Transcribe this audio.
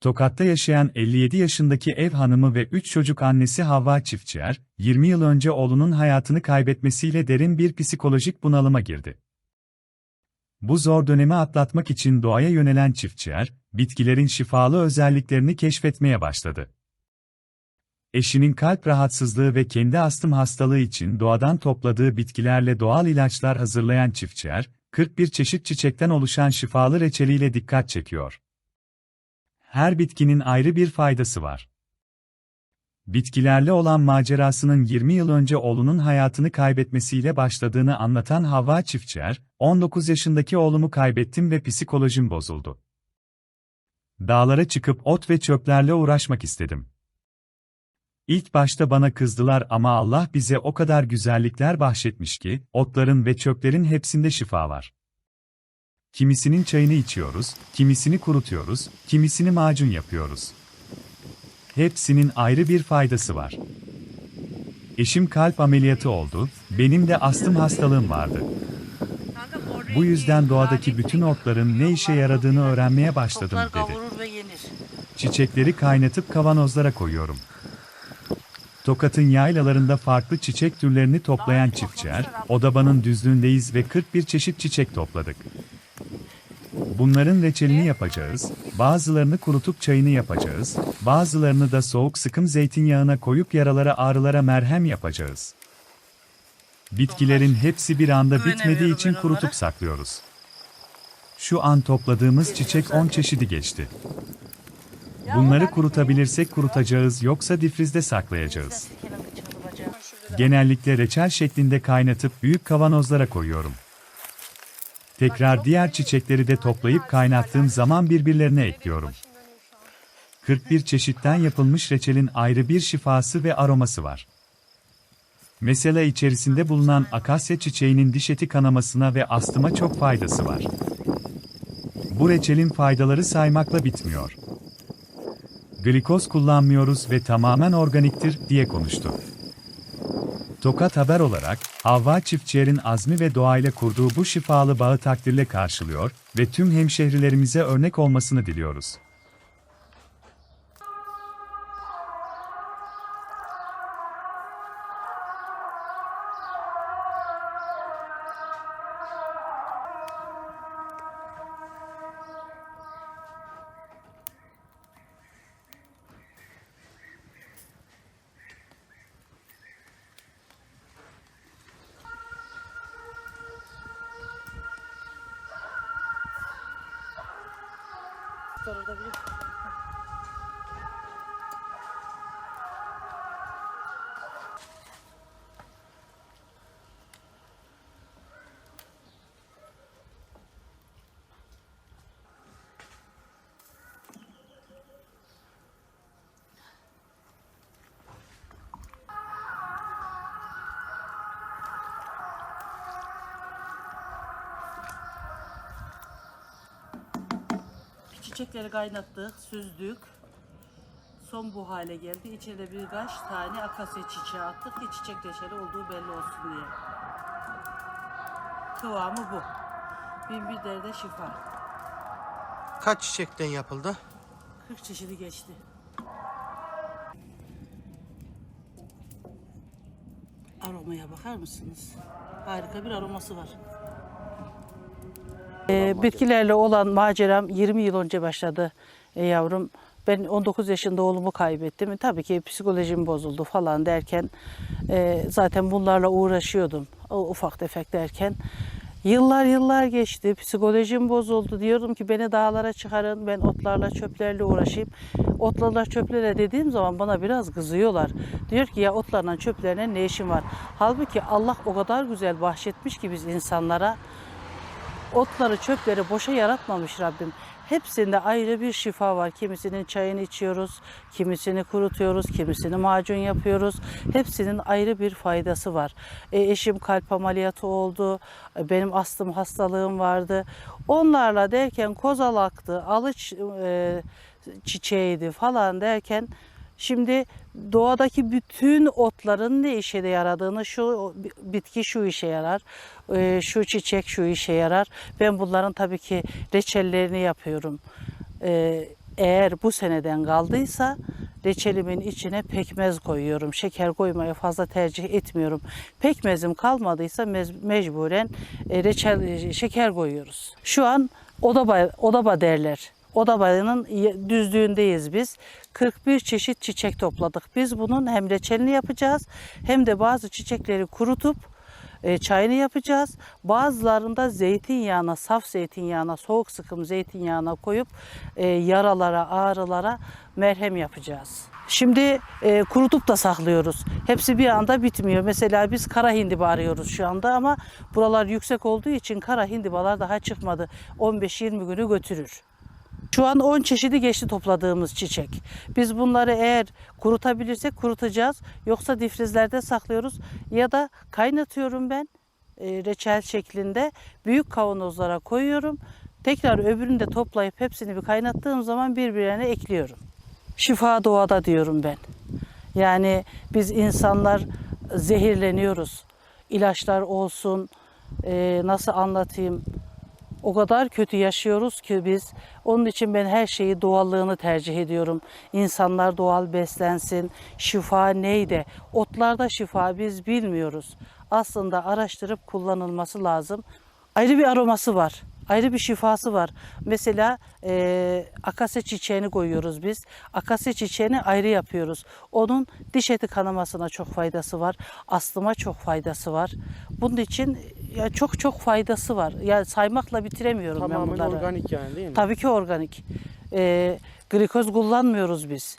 Tokat'ta yaşayan 57 yaşındaki ev hanımı ve 3 çocuk annesi Havva Çiftçiyer, 20 yıl önce oğlunun hayatını kaybetmesiyle derin bir psikolojik bunalıma girdi. Bu zor dönemi atlatmak için doğaya yönelen çiftçiler, bitkilerin şifalı özelliklerini keşfetmeye başladı. Eşinin kalp rahatsızlığı ve kendi astım hastalığı için doğadan topladığı bitkilerle doğal ilaçlar hazırlayan çiftçiler, 41 çeşit çiçekten oluşan şifalı reçeliyle dikkat çekiyor. Her bitkinin ayrı bir faydası var. Bitkilerle olan macerasının 20 yıl önce oğlunun hayatını kaybetmesiyle başladığını anlatan Havva Çiftçiyer, 19 yaşındaki oğlumu kaybettim ve psikolojim bozuldu. Dağlara çıkıp ot ve çöplerle uğraşmak istedim. İlk başta bana kızdılar ama Allah bize o kadar güzellikler bahşetmiş ki, otların ve çöplerin hepsinde şifa var. Kimisinin çayını içiyoruz, kimisini kurutuyoruz, kimisini macun yapıyoruz. Hepsinin ayrı bir faydası var. Eşim kalp ameliyatı oldu, benim de astım hastalığım vardı. Bu yüzden doğadaki bütün otların ne işe yaradığını öğrenmeye başladım dedi. Çiçekleri kaynatıp kavanozlara koyuyorum. Tokat'ın yaylalarında farklı çiçek türlerini toplayan çiftçiler, Odaban'ın düzlüğündeyiz ve 41 çeşit çiçek topladık. Bunların reçelini yapacağız, bazılarını kurutup çayını yapacağız, bazılarını da soğuk sıkım zeytinyağına koyup yaralara ağrılara merhem yapacağız. Bitkilerin hepsi bir anda bitmediği için kurutup saklıyoruz. Şu an topladığımız çiçek 10 çeşidi geçti. Bunları kurutabilirsek kurutacağız yoksa difrizde saklayacağız. Genellikle reçel şeklinde kaynatıp büyük kavanozlara koyuyorum. Tekrar diğer çiçekleri de toplayıp kaynattığım zaman birbirlerine ekliyorum. 41 çeşitten yapılmış reçelin ayrı bir şifası ve aroması var. Mesela içerisinde bulunan akasya çiçeğinin diş eti kanamasına ve astıma çok faydası var. Bu reçelin faydaları saymakla bitmiyor. Glikoz kullanmıyoruz ve tamamen organiktir diye konuştu. Tokat Haber olarak, Havva Çiftçiyer'in azmi ve doğayla kurduğu bu şifalı bağı takdirle karşılıyor ve tüm hemşehrilerimize örnek olmasını diliyoruz. Orada bir Çiçekleri kaynattık, süzdük. Son bu hale geldi. İçine birkaç tane akasya çiçeği attık ki çiçek reçeli olduğu belli olsun diye. Kıvamı bu. Bin bir derde şifa. Kaç çiçekten yapıldı? 40 çeşidi geçti. Aromaya bakar mısınız? Harika bir aroması var. Ee, bitkilerle olan maceram 20 yıl önce başladı e, yavrum. Ben 19 yaşında oğlumu kaybettim. E, Tabii ki psikolojim bozuldu falan derken e, zaten bunlarla uğraşıyordum. O ufak tefek derken. Yıllar yıllar geçti. Psikolojim bozuldu. Diyordum ki beni dağlara çıkarın. Ben otlarla çöplerle uğraşayım. Otlarla çöplerle dediğim zaman bana biraz kızıyorlar. Diyor ki ya otlarla çöplerle ne işin var? Halbuki Allah o kadar güzel bahşetmiş ki biz insanlara otları çöpleri boşa yaratmamış Rabbim. Hepsinde ayrı bir şifa var. Kimisinin çayını içiyoruz, kimisini kurutuyoruz, kimisini macun yapıyoruz. Hepsinin ayrı bir faydası var. E, eşim kalp ameliyatı oldu. E, benim astım hastalığım vardı. Onlarla derken kozalaktı, alıç e, çiçeğiydi falan derken Şimdi doğadaki bütün otların ne işe de yaradığını şu bitki şu işe yarar, e, şu çiçek şu işe yarar. Ben bunların tabii ki reçellerini yapıyorum. E, eğer bu seneden kaldıysa reçelimin içine pekmez koyuyorum. Şeker koymayı fazla tercih etmiyorum. Pekmezim kalmadıysa mecburen e, reçel şeker koyuyoruz. Şu an odaba odaba derler. Odabayının y- düzlüğündeyiz biz. 41 çeşit çiçek topladık. Biz bunun hem reçelini yapacağız hem de bazı çiçekleri kurutup e, çayını yapacağız. Bazılarında zeytinyağına, saf zeytinyağına, soğuk sıkım zeytinyağına koyup e, yaralara, ağrılara merhem yapacağız. Şimdi e, kurutup da saklıyoruz. Hepsi bir anda bitmiyor. Mesela biz kara hindiba arıyoruz şu anda ama buralar yüksek olduğu için kara hindibalar daha çıkmadı. 15-20 günü götürür. Şu an 10 çeşidi geçti topladığımız çiçek. Biz bunları eğer kurutabilirsek kurutacağız. Yoksa difrizlerde saklıyoruz. Ya da kaynatıyorum ben e, reçel şeklinde. Büyük kavanozlara koyuyorum. Tekrar öbürünü de toplayıp hepsini bir kaynattığım zaman birbirine ekliyorum. Şifa doğada diyorum ben. Yani biz insanlar zehirleniyoruz. İlaçlar olsun, e, nasıl anlatayım? O kadar kötü yaşıyoruz ki biz. Onun için ben her şeyi doğallığını tercih ediyorum. İnsanlar doğal beslensin. Şifa neydi? Otlarda şifa biz bilmiyoruz. Aslında araştırıp kullanılması lazım. Ayrı bir aroması var. Ayrı bir şifası var. Mesela eee akasya çiçeğini koyuyoruz biz. Akasya çiçeğini ayrı yapıyoruz. Onun diş eti kanamasına çok faydası var. Astıma çok faydası var. Bunun için ya çok çok faydası var. Ya saymakla bitiremiyorum ben Tamamen bunları. organik yani değil mi? Tabii ki organik. Ee, glikoz kullanmıyoruz biz.